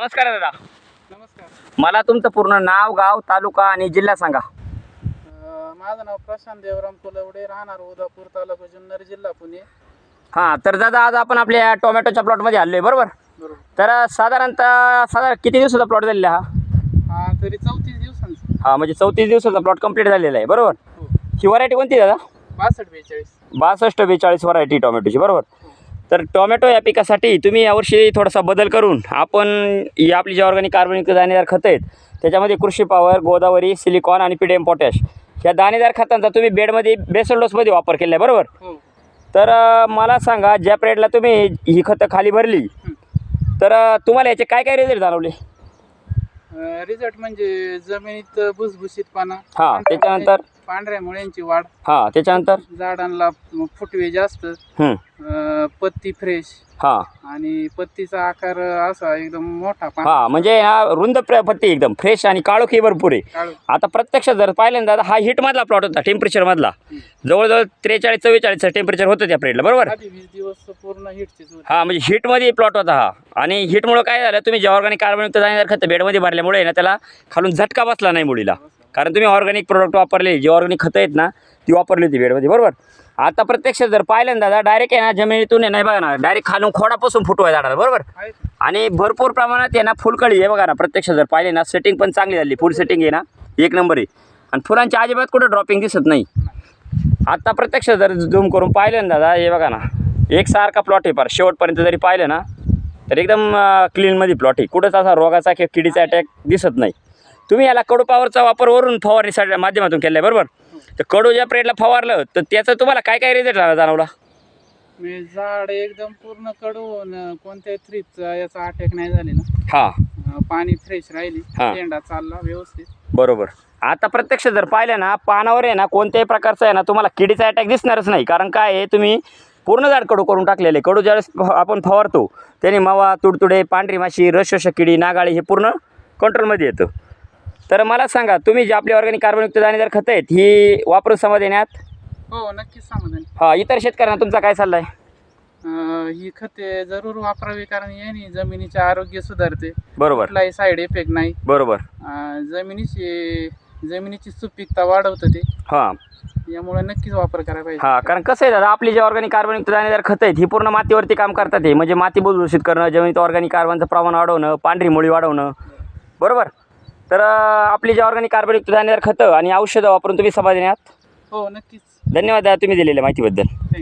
नमस्कार दादा. नमस्कार. मला तुमचं पूर्ण नाव गाव तालुका आणि जिल्हा सांगा. अं, माझं नाव प्रशांत देवराम कुलवडे राहणार उदापूर तालुका जुन्नर जिल्हा पुणे. हां तर दादा आज आपण आपल्या टोमॅटोच्या प्लॉटमध्ये आलो आहे बरोबर? बरोबर. तर साधारणतः साधारण किती दिवसाचा प्लॉट झालेला हा? हा तरी चौतीस दिवसांचं. हा म्हणजे चौतीस दिवसाचा प्लॉट कंप्लीट झालेला आहे बरोबर? हो. ही व्हरायटी कोणती दादा? बासष्ट बेचाळीस. बासष्ट बेचाळीस व्हरायटी टोमॅटोची बरोबर? तर टोमॅटो या पिकासाठी तुम्ही यावर्षी थोडासा बदल करून आपण ही आपली जी ऑर्गॅनिक कार्बनिक दाणेदार खतं आहेत त्याच्यामध्ये कृषी पॉवर गोदावरी सिलिकॉन आणि पीडीएम पोटॅश या दाणेदार खतांचा तुम्ही बेडमध्ये बेसल डोसमध्ये वापर केला आहे बरोबर? हो. तर मला सांगा ज्या पिरियडला तुम्ही ही खतं खाली भरली तर तुम्हाला याचे काय काय रिझल्ट जाणवले? रिझल्ट म्हणजे जमिनीत भुसभुशीतपणा हा, त्याच्यानंतर? पांढऱ्या मुळ्यांची वाढ. हां त्याच्यानंतर? झाडांना फुटवे जास्त. अं, पत्ती फ्रेश हां. आणि पत्तीचा आकार असा एकदम मोठा पान हां म्हणजे हा रुंद प्र पत्ती एकदम फ्रेश आणि काळोखी भरपूर आहे. आता प्रत्यक्ष जर पाहिलं ना दादा हा हिटमधला प्लॉट होता टेम्परेचरमधला जवळजवळ त्रेचाळीस चव्वेचाळीसचं टेम्परेचर होतं त्या पिरियडला बरोबर? आधी वीस दिवस पूर्ण हिटचीच होती. हा म्हणजे हिटमध्ये प्लॉट होता हा. आणि हिटमुळं काय झालं तुम्ही जे ऑर्गॅनिक कार्बनयुक्त दाणेदार खतं बेडमध्ये भरल्यामुळे आहे ना त्याला खालून झटका बसला नाही मुलीला कारण तुम्ही ऑर्गॅनिक प्रोडक्ट वापरले जे ऑर्गॅनिक खतं आहेत ना ती वापरली होती बेडमध्ये बरोबर? आता प्रत्यक्ष जर पाहिलं ना दादा डायरेक्ट आहे ना जमिनीतून आहे नाही बघा ना डायरेक्ट खालून खोडापासून फुटवाय झाडाला बरोबर? आणि भरपूर प्रमाणात आहे ना फुलकळी आहे बघा ना प्रत्यक्ष जर पाहिले ना सेटिंग पण चांगली झाली फुल सेटिंग आहे ना एक नंबर आहे. आणि फुलांची अजिबात कुठं ड्रॉपिंग दिसत नाही. आता प्रत्यक्ष जर झूम करून पाहिलं ना दादा हे बघा ना एक सारखा प्लॉट आहे फार. शेवटपर्यंत जरी पाहिलं ना तर एकदम क्लीनमध्ये प्लॉट आहे. कुठंच असा रोगाचा किंवा किडीचा अटॅक दिसत नाही. तुम्ही याला कडू पावरचा वापर वरून फवारणीसाठी माध्यमातून केला आहे बरोबर? तर कडू ज्या पिरियडला फवारलं तर त्याचं तुम्हाला काय काय रिझल्ट जाणवला? मी झाड एकदम पूर्णकडून कोणत्याही थ्रीपचा याचा अटॅक नाही झाले ना. हां. अं, पाणी फ्रेश राहिली. हा. शेंडा चालला व्यवस्थित. बरोबर. आता प्रत्यक्ष जर पाहिलं ना पानावर आहे ना कोणत्याही प्रकारचा आहे ना तुम्हाला किडीचा अटॅक दिसणारच नाही. कारण काय आहे तुम्ही पूर्ण झाड कडू करून टाकलेले. कडू ज्यावेळेस फ- आपण फवारतो त्याने मावा तुडतुडे पांढरी माशी रसशोषक किडी नागाळी हे पूर्ण कंट्रोलमध्ये येतं. तर मला सांगा तुम्ही जे आपली ऑर्गॅनिक कार्बनयुक्त दाणेदार खतं आहेत ही वापरून समाधान हो नक्कीच समाधान. हा इतर शेतकऱ्यांना तुमचा काय सल्ला आहे अं, ही खते जरूर वापरावी कारण याने जमिनीचे आरोग्य सुधारते. बरोबर. कुठलाही साईड इफेक्ट नाही. बरोबर. अं, जमिनीची जमिनीची सुपीकता वाढवतं ते. हां. यामुळे नक्कीच वापर करायला पाहिजे. हां कारण कसं आहे दादा आपली जे ऑर्गॅनिक कार्बनयुक्त दाणेदार खतं आहेत ही पूर्ण मातीवरती काम करतात हे. म्हणजे माती भुसभुशीत करणं जमिनीत ऑर्गॅनिक कार्बनचं प्रमाण वाढवणं पांढरी मुळी वाढवणं. बरोबर? तर आपली जे ऑर्गॅनिक कार्बनयुक्त दाणेदार खतं आणि औषधं वापरून तुम्ही समाधानी आहात? हो नक्कीच. धन्यवाद दादा तुम्ही दिलेल्या माहितीबद्दल. थँक्यू